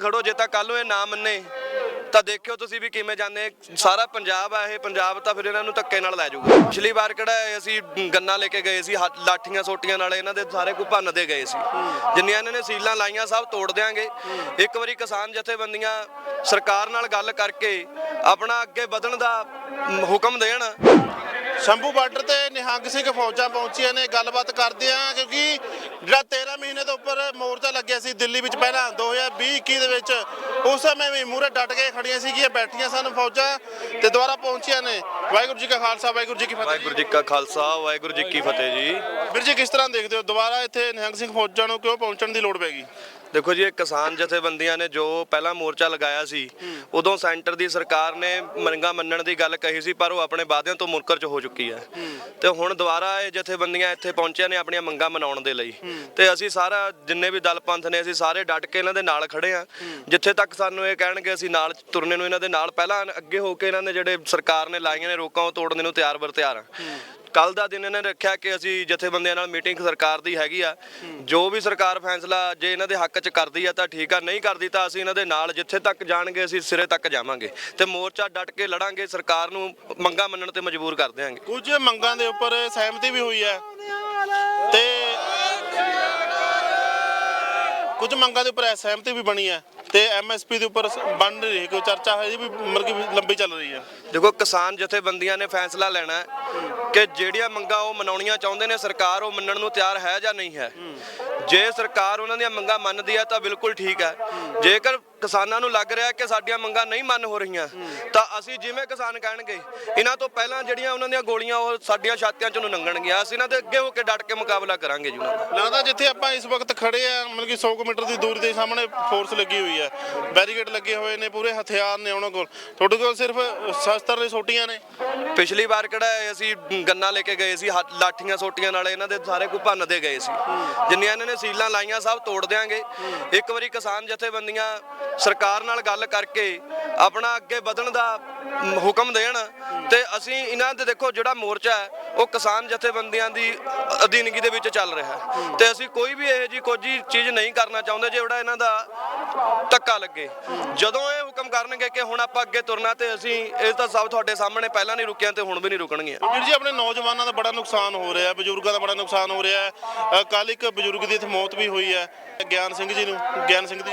ਖੜੋ, ਜੇ ਤਾਂ ਕੱਲ ਨੂੰ ਇਹ ਨਾ ਮੰਨੇ, ਤਾਂ ਦੇਖਿਓ ਤੁਸੀਂ ਵੀ ਕਿਵੇਂ ਜਾਂਦੇ। ਸਾਰਾ ਪੰਜਾਬ ਆ ਇਹ, ਪੰਜਾਬ ਤਾਂ ਫਿਰ ਇਹਨਾਂ ਨੂੰ ਧੱਕੇ ਨਾਲ ਲੈ ਜਾਊਗਾ। ਪਿਛਲੀ ਵਾਰ ਕਿਹੜਾ ਅਸੀਂ ਗੰਨਾ ਲੈ ਕੇ ਗਏ ਸੀ ਹੱਥ- ਲਾਠੀਆਂ ਸੋਟੀਆਂ ਨਾਲ ਇਹਨਾਂ ਦੇ ਸਾਰੇ ਕੋਈ ਭੰਨਦੇ ਗਏ ਸੀ। ਜਿੰਨੀਆਂ ਇਹਨਾਂ ਨੇ ਸੀਲਾਂ ਲਾਈਆਂ, ਸਭ ਤੋੜ ਦਿਆਂਗੇ। ਇੱਕ ਵਾਰੀ ਕਿਸਾਨ ਜਥੇਬੰਦੀਆਂ ਸਰਕਾਰ ਨਾਲ ਗੱਲ ਕਰਕੇ ਆਪਣਾ ਅੱਗੇ ਵਧਣ ਦਾ ਹੁਕਮ ਦੇਣ। ਸ਼ੰਭੂ ਬਾਰਡਰ ਤੇ ਨਿਹੰਗ ਸਿੰਘ ਫੌਜਾਂ ਪਹੁੰਚੀਆਂ ਨੇ ਗੱਲਬਾਤ ਕਰਦੇ ਆ ਕਿਉਂਕਿ ਜਿਹੜਾ 13 ਮਹੀਨੇ ਤੋਂ ਉੱਪਰ ਮੋਰਚਾ ਲੱਗਿਆ ਸੀ ਦਿੱਲੀ ਵਿੱਚ ਪਹਿਲਾਂ 2020-21 ਦੇ ਵਿੱਚ ਉਸ ਸਮੇਂ ਵੀ ਮੂਰੇ ਡਟ ਕੇ ਖੜੀਆਂ ਸੀਗੀਆਂ ਬੈਠੀਆਂ ਸਨ ਫੌਜਾਂ ਤੇ ਦੁਬਾਰਾ ਪਹੁੰਚੀਆਂ ਨੇ। ਵਾਹਿਗੁਰੂ ਜੀ ਕਾ ਖਾਲਸਾ ਵਾਹਿਗੁਰੂ ਜੀ ਕੀ ਫਤਿਹ ਵਾਹਿਗੁਰੂ ਜੀ ਕਾ ਖਾਲਸਾ ਵਾਹਿਗੁਰੂ ਜੀ ਕੀ ਫਤਿਹ ਜੀ। ਵੀਰ ਜੀ ਕਿਸ ਤਰ੍ਹਾਂ ਦੇਖਦੇ ਹੋ? ਦੁਬਾਰਾ ਇੱਥੇ ਨਿਹੰਗ ਸਿੰਘ ਫੌਜਾਂ ਨੂੰ ਕਿਉਂ ਪਹੁੰਚਣ ਦੀ ਲੋੜ ਪੈਗੀ ਦੇਖੋ ਜੀ ਇਹ ਕਿਸਾਨ ਜਥੇਬੰਦੀਆਂ ਨੇ ਜੋ ਪਹਿਲਾ ਮੋਰਚਾ ਲਗਾਇਆ ਸੀ ਉਦੋਂ ਸੈਂਟਰ ਦੀ ਸਰਕਾਰ ਨੇ ਮੰਗਾਂ ਮੰਨਣ ਦੀ ਗੱਲ ਕਹੀ ਸੀ ਪਰ ਉਹ ਆਪਣੇ ਵਾਅਦਿਆਂ ਤੋਂ ਮੁਨਕਰ ਚ ਹੋ ਚੁੱਕੀ ਹੈ। ਤੇ ਹੁਣ ਦੁਬਾਰਾ ਇਹ ਜਥੇਬੰਦੀਆਂ ਇੱਥੇ ਪਹੁੰਚੀਆਂ ਨੇ ਆਪਣੀਆਂ ਮੰਗਾਂ ਮਨਾਉਣ ਦੇ ਲਈ। ਤੇ ਅਸੀਂ ਸਾਰਾ ਜਿੰਨੇ ਵੀ ਦਲ ਪੰਥ ਨੇ ਅਸੀਂ ਸਾਰੇ ਡਟ ਕੇ ਇਹਨਾਂ ਦੇ ਨਾਲ ਖੜੇ ਆ ਜਿੱਥੇ ਤੱਕ ਸਾਨੂੰ ਇਹ ਕਹਿਣਗੇ ਅਸੀਂ ਨਾਲ ਤੁਰਨੇ ਨੂੰ ਇਹਨਾਂ ਦੇ ਨਾਲ ਪਹਿਲਾਂ ਅੱਗੇ ਹੋ ਕੇ ਇਹਨਾਂ ਨੇ ਜਿਹੜੇ ਸਰਕਾਰ ਨੇ ਲਾਈਆਂ ਨੇ ਰੋਕਾਂ ਉਹ ਤੋੜਨ ਨੂੰ ਤਿਆਰ ਬਰ ਤਿਆਰ ਆ ਕੱਲ ਦਾ ਦਿਨ ਇਹਨਾਂ ਨੇ ਰੱਖਿਆ ਕਿ ਅਸੀਂ ਜਥੇਬੰਦੀਆਂ ਨਾਲ ਮੀਟਿੰਗ ਸਰਕਾਰ ਦੀ ਹੈਗੀ ਆ। ਜੋ ਵੀ ਸਰਕਾਰ ਫੈਸਲਾ ਜੇ ਇਹਨਾਂ ਦੇ ਹੱਕ 'ਚ ਕਰਦੀ ਆ ਤਾਂ ਠੀਕ ਆ, ਨਹੀਂ ਕਰਦੀ ਤਾਂ ਅਸੀਂ ਇਹਨਾਂ ਦੇ ਨਾਲ ਜਿੱਥੇ ਤੱਕ ਜਾਣਗੇ ਅਸੀਂ ਸਿਰੇ ਤੱਕ ਜਾਵਾਂਗੇ ਤੇ ਮੋਰਚਾ ਡਟ ਕੇ ਲੜਾਂਗੇ, ਸਰਕਾਰ ਨੂੰ ਮੰਗਾਂ ਮੰਨਣ ਤੇ ਮਜਬੂਰ ਕਰ ਦਿਆਂਗੇ। ਕੁਝ ਮੰਗਾਂ ਦੇ ਉੱਪਰ ਸਹਿਮਤੀ ਵੀ ਹੋਈ ਹੈ। ਤੇ ਕੁਝ ਮੰਗਾਂ ਦੇ ਉੱਪਰ ਸਹਿਮਤੀ ਵੀ ਬਣੀ ਹੈ। ਤੇ ਐਮਐਸਪੀ ਦੇ ਉੱਪਰ ਬਣ ਰਹੀ ਕੋਈ ਚਰਚਾ ਹੈ ਵੀ ਮਤਲਬ ਕਿ ਲੰਬੀ ਚੱਲ ਰਹੀ ਹੈ? ਦੇਖੋ, ਕਿਸਾਨ ਜਥੇਬੰਦੀਆਂ ਨੇ ਫੈਸਲਾ ਲੈਣਾ ਕਿ ਜਿਹੜੀਆਂ ਮੰਗਾਂ ਉਹ ਮਨਾਉਣੀਆਂ ਚਾਹੁੰਦੇ ਨੇ, ਸਰਕਾਰ ਉਹ ਮੰਨਣ ਨੂੰ ਤਿਆਰ ਹੈ ਜਾਂ ਨਹੀਂ ਹੈ। ਜੇ ਸਰਕਾਰ ਉਹਨਾਂ ਦੀਆਂ ਮੰਗਾਂ ਮੰਨਦੀ ਹੈ ਤਾਂ ਬਿਲਕੁਲ ਠੀਕ ਹੈ। ਜੇਕਰ ਕਿਸਾਨਾਂ ਨੂੰ ਲੱਗ ਰਿਹਾ ਕਿ ਸਾਡੀਆਂ ਮੰਗਾਂ ਨਹੀਂ ਮੰਨ ਹੋ ਰਹੀਆਂ। ਤਾਂ ਅਸੀਂ ਜਿਵੇਂ ਕਿਸਾਨ ਕਹਿਣਗੇ ਇਹਨਾਂ ਤੋਂ ਪਹਿਲਾਂ ਜਿਹੜੀਆਂ ਉਹਨਾਂ ਦੀਆਂ ਗੋਲੀਆਂ ਉਹ ਸਾਡੀਆਂ ਛਾਤੀਆਂ 'ਚ ਨੂੰ ਲੰਘਣਗੀਆਂ ਅਸੀਂ ਇਹਨਾਂ ਦੇ ਅੱਗੇ ਹੋ ਕੇ ਡਟ ਕੇ ਮੁਕਾਬਲਾ ਕਰਾਂਗੇ ਜੀ ਉਹਨਾਂ ਦਾ। ਲੱਗਦਾ ਜਿੱਥੇ ਆਪਾਂ ਇਸ ਵਕਤ ਖੜੇ ਆ ਮਤਲਬ ਕਿ 100 ਕੁ ਮੀਟਰ ਦੀ ਦੂਰੀ ਦੇ ਸਾਹਮਣੇ ਫੋਰਸ ਲੱਗੀ ਹੋਈ ਹੈ ਬੈਰੀਕੇਡ ਲੱਗੇ ਹੋਏ ਨੇ ਪੂਰੇ ਹਥਿਆਰ ਨੇ ਉਹਨਾਂ ਕੋਲ। ਤੁਹਾਡੇ ਕੋਲ ਸਿਰਫ ਸ਼ਸਤਰ ਦੇ ਸੋਟੀਆਂ ਨੇ? ਪਿਛਲੀ ਵਾਰ ਕਿਹੜਾ ਅਸੀਂ ਗੰਨਾ ਲੈ ਕੇ ਗਏ ਸੀ ਲਾਠੀਆਂ ਸੋਟੀਆਂ ਨਾਲ ਇਹਨਾਂ ਦੇ ਸਾਰੇ ਕੋਈ ਭੰਨਦੇ ਗਏ ਸੀ। ਜਿੰਨੀਆਂ ਇਹਨਾਂ ਨੇ ਸੀਲਾਂ ਲਾਈਆਂ ਸਭ ਤੋੜ ਦਿਆਂਗੇ। ਇੱਕ ਵਾਰੀ ਕਿਸਾਨ ਜਥੇਬੰਦੀਆਂ ਸਰਕਾਰ ਨਾਲ ਗੱਲ ਕਰਕੇ ਆਪਣਾ ਅੱਗੇ ਵਧਣ ਦਾ ਹੁਕਮ ਦੇਣ ਤੇ ਅਸੀਂ ਇਹਨਾਂ ਦੇ ਦੇਖੋ ਜਿਹੜਾ ਮੋਰਚਾ ਹੈ ਉਹ ਕਿਸਾਨ ਜਥੇਬੰਦੀਆਂ ਦੀ ਅਧੀਨਗੀ ਦੇ ਵਿੱਚ ਚੱਲ ਰਿਹਾ ਹੈ। ਤੇ ਅਸੀਂ ਕੋਈ ਵੀ ਇਹੋ ਜੀ ਕੋਈ ਚੀਜ਼ ਨਹੀਂ ਕਰਨਾ ਚਾਹੁੰਦੇ ਜਿਹੜਾ ਇਹਨਾਂ ਦਾ ਧੱਕਾ ਲੱਗੇ। ਜਦੋਂ ਇਹ ਹੁਕਮ ਕਰਨਗੇ ਕਿ ਹੁਣ ਆਪਾਂ ਅੱਗੇ ਤੁਰਨਾ ਤੇ ਅਸੀਂ ਇਹ ਤਾਂ ਸਭ ਤੁਹਾਡੇ ਸਾਹਮਣੇ ਪਹਿਲਾਂ ਨਹੀਂ ਰੁਕੀਆਂ ਤੇ ਹੁਣ ਵੀ ਨਹੀਂ ਰੁਕਣਗੀਆਂ। ਵੀਰ ਜੀ ਆਪਣੇ ਨੌਜਵਾਨਾਂ ਦਾ ਬੜਾ ਨੁਕਸਾਨ ਹੋ ਰਿਹਾ ਬਜ਼ੁਰਗਾਂ ਦਾ ਬੜਾ ਨੁਕਸਾਨ ਹੋ ਰਿਹਾ ਕੱਲ ਇੱਕ ਬਜ਼ੁਰਗ ਦੀ ਇੱਥੇ ਮੌਤ ਵੀ ਹੋਈ ਹੈ। ਗਿਆਨ ਸਿੰਘ ਜੀ ਨੂੰ ਗਿਆਨ ਸਿੰਘ ਦੀ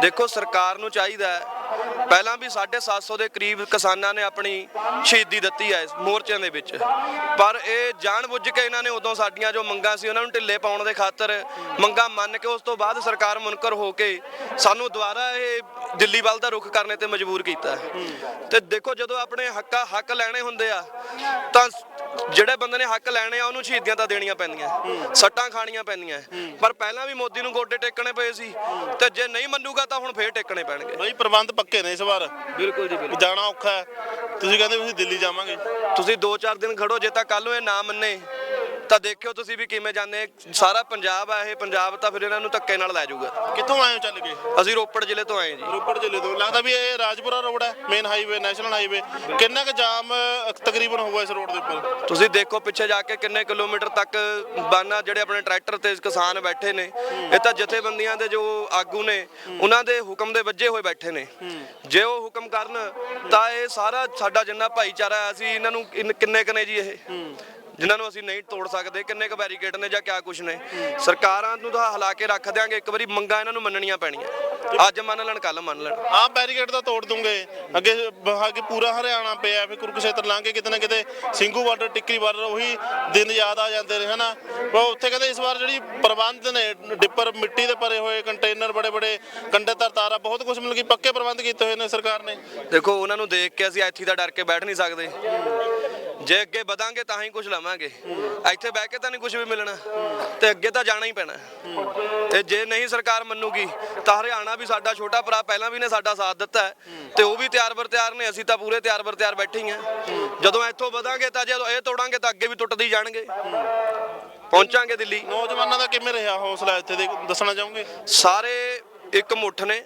ਦੇਖੋ ਸਰਕਾਰ ਨੂੰ ਚਾਹੀਦਾ ਹੈ ਪਹਿਲਾਂ ਵੀ 750 ਦੇ ਕਰੀਬ ਕਿਸਾਨਾਂ ਨੇ ਆਪਣੀ ਸ਼ਹੀਦੀ ਦਿੱਤੀ ਹੈ ਮੋਰਚਿਆਂ ਦੇ ਵਿੱਚ। ਪਰ ਇਹ ਜਾਣਬੁੱਝ ਕੇ ਇਹਨਾਂ ਨੇ ਉਦੋਂ ਸਾਡੀਆਂ ਜੋ ਮੰਗਾਂ ਸੀ, ਉਹਨਾਂ ਨੂੰ ਢਿੱਲੇ ਪਾਉਣ ਦੇ ਖਾਤਰ ਮੰਗਾਂ ਮੰਨ ਕੇ ਉਸ ਤੋਂ ਬਾਅਦ ਸਰਕਾਰ ਮੁਨਕਰ ਹੋ ਕੇ ਸਾਨੂੰ ਦੁਬਾਰਾ ਇਹ ਦਿੱਲੀ ਵੱਲ ਦਾ ਰੁਖ ਕਰਨੇ ਤੇ ਮਜਬੂਰ ਕੀਤਾ ਤੇ ਦੇਖੋ ਜਦੋਂ ਆਪਣੇ ਹੱਕਾ ਹੱਕ ਲੈਣੇ ਹੁੰਦੇ ਆ, ਤਾਂ ਜਿਹੜੇ ਬੰਦੇ ਨੇ ਹੱਕ ਲੈਣੇ ਆ ਉਹਨੂੰ ਸ਼ਹੀਦੀਆਂ ਤਾਂ ਦੇਣੀਆਂ ਪੈਂਦੀਆਂ। ਸੱਟਾਂ ਖਾਣੀਆਂ ਪੈਂਦੀਆਂ। ਪਰ ਪਹਿਲਾਂ ਵੀ ਮੋਦੀ ਨੂੰ ਗੋਡੇ ਟੇਕਣੇ ਪਏ ਸੀ। ਤੇ ਜੇ ਨਹੀਂ ਮੰਨੂਗਾ ਤਾਂ ਹੁਣ ਫੇਰ ਟੇਕਣੇ ਪੈਣਗੇ। ਬਈ ਪ੍ਰਬੰਧ ਪੱਕੇ ਨੇ ਇਸ ਵਾਰ। ਬਿਲਕੁਲ ਜੀ ਜਾਣਾ ਔਖਾ ਹੈ। ਤੁਸੀਂ ਕਹਿੰਦੇ ਅਸੀਂ ਦਿੱਲੀ ਜਾਵਾਂਗੇ। ਤੁਸੀਂ 2-4 ਦਿਨ ਖੜੋ ਜੇ ਤਾਂ ਕੱਲ ਨੂੰ ਇਹ ਨਾ ਮੰਨੇ। ਤਾਂ ਦੇਖਿਓ ਤੁਸੀਂ ਵੀ ਕਿਵੇਂ ਜਾਂਦੇ ਸਾਰਾ ਪੰਜਾਬ ਆ ਇਹ ਪੰਜਾਬ ਤਾਂ ਫਿਰ ਇਹਨਾਂ ਨੂੰ ਧੱਕੇ ਨਾਲ ਲੈ ਜਾਊਗਾ। ਕਿੱਥੋਂ ਆਏ ਹੋ ਚੱਲ ਕੇ? ਅਸੀਂ ਰੋਪੜ ਜ਼ਿਲ੍ਹੇ ਤੋਂ ਆਏ ਜੀ। ਰੋਪੜ ਜ਼ਿਲ੍ਹੇ ਤੋਂ। ਲੱਗਦਾ ਵੀ ਇਹ ਰਾਜਪੁਰਾ ਰੋਡ ਹੈ ਮੇਨ ਹਾਈਵੇ ਨੈਸ਼ਨਲ ਹਾਈਵੇ ਕਿੰਨਾ ਕੁ ਜਾਮ ਤਕਰੀਬਨ ਹੋਊਗਾ ਇਸ ਰੋਡ ਦੇ ਉੱਪਰ? ਤੁਸੀਂ ਦੇਖੋ ਪਿੱਛੇ ਜਾ ਕੇ ਕਿੰਨੇ ਕਿਲੋਮੀਟਰ ਤੱਕ ਬਾਨਾ ਜਿਹੜੇ ਆਪਣੇ ਟਰੈਕਟਰ ਤੇ ਕਿਸਾਨ ਬੈਠੇ ਨੇ ਇਹ ਤਾਂ ਜਥੇਬੰਦੀਆਂ ਦੇ ਜੋ ਆਗੂ ਨੇ ਉਹਨਾਂ ਦੇ ਹੁਕਮ ਦੇ ਵੱਜੇ ਹੋਏ ਬੈਠੇ ਨੇ। ਜੇ ਉਹ ਹੁਕਮ ਕਰਨ ਤਾਂ ਇਹ ਸਾਰਾ ਸਾਡਾ ਜਿੰਨਾ ਭਾਈਚਾਰਾ ਅਸੀਂ ਇਹਨਾਂ ਨੂੰ ਕਿੰਨ- ਕਿੰਨੇ ਕਨੇ ਜੀ ਇਹ? ਜਿਨ੍ਹਾਂ ਨੂੰ ਅਸੀਂ ਨਹੀਂ ਤੋੜ ਸਕਦੇ ਕਿੰਨੇ ਕੁ ਬੈਰੀਕੇਡ ਨੇ ਜਾਂ ਕਿਆ ਕੁਛ ਨੇ ਸਰਕਾਰਾਂ ਨੂੰ ਤਾਂ ਹਿਲਾ ਕੇ ਰੱਖ ਦਿਆਂਗੇ ਇੱਕ ਵਾਰੀ ਮੰਗਾਂ ਇਹਨਾਂ ਨੂੰ ਮੰਨਣੀਆਂ ਪੈਣੀਆਂ। ਅੱਜ ਮੰਨ ਲੈਣ ਕੱਲ ਮੰਨ ਲੈਣ। ਆਹ ਬੈਰੀਕੇਡ ਤਾਂ ਤੋੜ ਦੂੰਗੇ। ਅੱਗੇ ਬ- ਅੱਗੇ ਪੂਰਾ ਹਰਿਆਣਾ ਪਿਆ ਫਿਰ ਕੁਰੂਕਸ਼ੇਤਰ ਲੰਘ ਕੇ ਕਿਤੇ ਨਾ ਕਿਤੇ ਸਿੰਘੂ ਬਾਰਡਰ ਟਿੱਕਰੀ ਬਾਰਡਰ ਉਹੀ ਦਿਨ ਯਾਦ ਆ ਜਾਂਦੇ ਨੇ ਹਨਾ? ਉਹ ਉੱਥੇ ਕਹਿੰਦੇ ਇਸ ਵਾਰ ਜਿਹੜੀ ਪ੍ਰਬੰਧ ਨੇ ਡਿੱਪਰ ਮਿੱਟੀ ਦੇ ਭਰੇ ਹੋਏ ਕੰਟੇਨਰ ਬੜੇ ਬੜੇ ਕੰਡੇ ਤਰ ਤਾਰਾ ਬਹੁਤ ਕੁਝ ਮਤਲਬ ਕਿ ਪੱਕੇ ਪ੍ਰਬੰਧ ਕੀਤੇ ਹੋਏ ਨੇ ਸਰਕਾਰ ਨੇ। ਦੇਖੋ ਉਹਨਾਂ ਨੂੰ ਦੇਖ ਕੇ ਅਸੀਂ ਇੱਥੇ ਦਾ ਡਰ ਕੇ ਬੈਠ ਨਹੀਂ ਸਕਦੇ। ਜੇ ਅੱਗੇ ਵਧਾਂਗੇ ਤਾਂ ਹੀ ਕੁਝ ਲਵਾਂਗੇ। ਇੱਥੇ ਬਹਿ ਕੇ ਤਾਂ ਨਹੀਂ ਕੁਝ ਵੀ ਮਿਲਣਾ। ਤੇ ਅੱਗੇ ਤਾਂ ਜਾਣਾ ਹੀ ਪੈਣਾ। ਤੇ ਜੇ ਨਹੀਂ ਸਰਕਾਰ ਮੰਨੂਗੀ ਤਾਂ ਹਰਿਆਣਾ ਵੀ ਸਾਡਾ ਛੋਟਾ ਭਰਾ ਪਹਿਲਾਂ ਵੀ ਨੇ ਸਾਡਾ ਸਾਥ ਦਿੱਤਾ ਹੈ। ਤੇ ਉਹ ਵੀ ਤਿਆਰ ਬਰ ਤਿਆਰ ਨੇ ਅਸੀਂ ਤਾਂ ਪੂਰੇ ਤਿਆਰ ਬਰ ਤਿਆਰ ਬੈਠੇ ਹੀ ਜਦੋਂ ਇੱਥੋਂ ਵਧਾਂਗੇ ਤਾਂ ਜਦੋਂ ਇਹ ਤੋੜਾਂਗੇ ਤਾਂ ਅੱਗੇ ਵੀ ਟੁੱਟਦੇ ਜਾਣਗੇ। ਪਹੁੰਚਾਂਗੇ ਦਿੱਲੀ। ਨੌਜਵਾਨਾਂ ਦਾ ਕਿਵੇਂ ਰਿਹਾ ਹੌਸਲਾ ਇੱਥੇ ਦੇ ਦੱਸਣਾ ਚਾਹੋਗੇ? ਸਾਰੇ ਇੱਕ ਮੁੱਠ ਨੇ।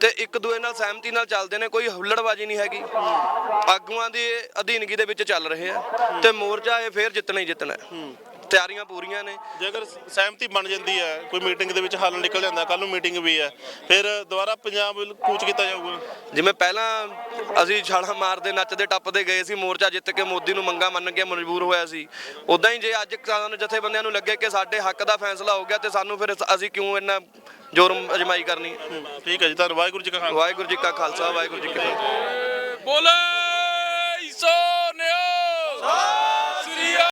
ਤੇ ਇੱਕ ਦੂਏ ਨਾਲ ਸਹਿਮਤੀ ਨਾਲ ਚੱਲਦੇ ਨੇ, ਕੋਈ ਹੁੱਲੜਬਾਜੀ ਨਹੀਂ ਹੈਗੀ। ਆਗੂਆਂ ਦੀ ਅਧੀਨਗੀ ਦੇ ਵਿੱਚ ਚੱਲ ਰਹੇ ਆ ਤੇ ਮੋਰਚਾ ਇਹ ਫੇਰ ਜਿੱਤਣਾ ਹੀ ਜਿੱਤਣਾ ਤਿਆਰੀਆਂ ਪੂਰੀਆਂ ਨੇ। ਜੇ ਅਗਰ ਸਹਿਮਤੀ ਬਣ ਜਾਂਦੀ ਹੈ ਕੋਈ ਮੀਟਿੰਗ ਦੇ ਵਿੱਚ ਹੱਲ ਨਿਕਲ ਜਾਂਦਾ ਕੱਲ ਨੂੰ ਮੀਟਿੰਗ ਵੀ ਹੈ ਫਿਰ ਦੁਬਾਰਾ ਪੰਜਾਬ ਕੂਚ ਕੀਤਾ ਜਾਊਗਾ। ਜਿਵੇਂ ਪਹਿਲਾਂ ਅਸੀਂ ਛਾਲਾਂ ਮਾਰਦੇ ਨੱਚਦੇ ਟੱਪਦੇ ਗਏ ਸੀ ਮੋਰਚਾ ਜਿੱਤ ਕੇ ਮੋਦੀ ਨੂੰ ਮੰਗਾ ਮੰਨ ਕੇ ਮਜਬੂਰ ਹੋਇਆ ਸੀ। ਉਦਾਂ ਹੀ ਜੇ ਅੱਜ ਕਿਸਾਨ ਜਥੇਬੰਦੀਆਂ ਨੂੰ ਲੱਗੇ ਕਿ ਸਾਡੇ ਹੱਕ ਦਾ ਫੈਸਲਾ ਹੋ ਗਿਆ ਤੇ ਸਾਨੂੰ ਫਿਰ ਅਸੀਂ ਕਿਉਂ ਇੰਨਾ ਜ਼ੋਰ ਅਜਮਾਈ ਕਰਨੀ? ਠੀਕ ਹੈ ਜੀ ਧੰਨਵਾਦ ਵਾਹਿਗੁਰੂ ਜੀ ਕਾ ਖਾਲਸਾ। ਵਾਹਿਗੁਰੂ ਜੀ ਕਾ ਖਾਲਸਾ ਵਾਹਿਗੁਰੂ ਜੀ ਕੀ ਫਤਿਹ। ਬੋਲੇ ਸੋ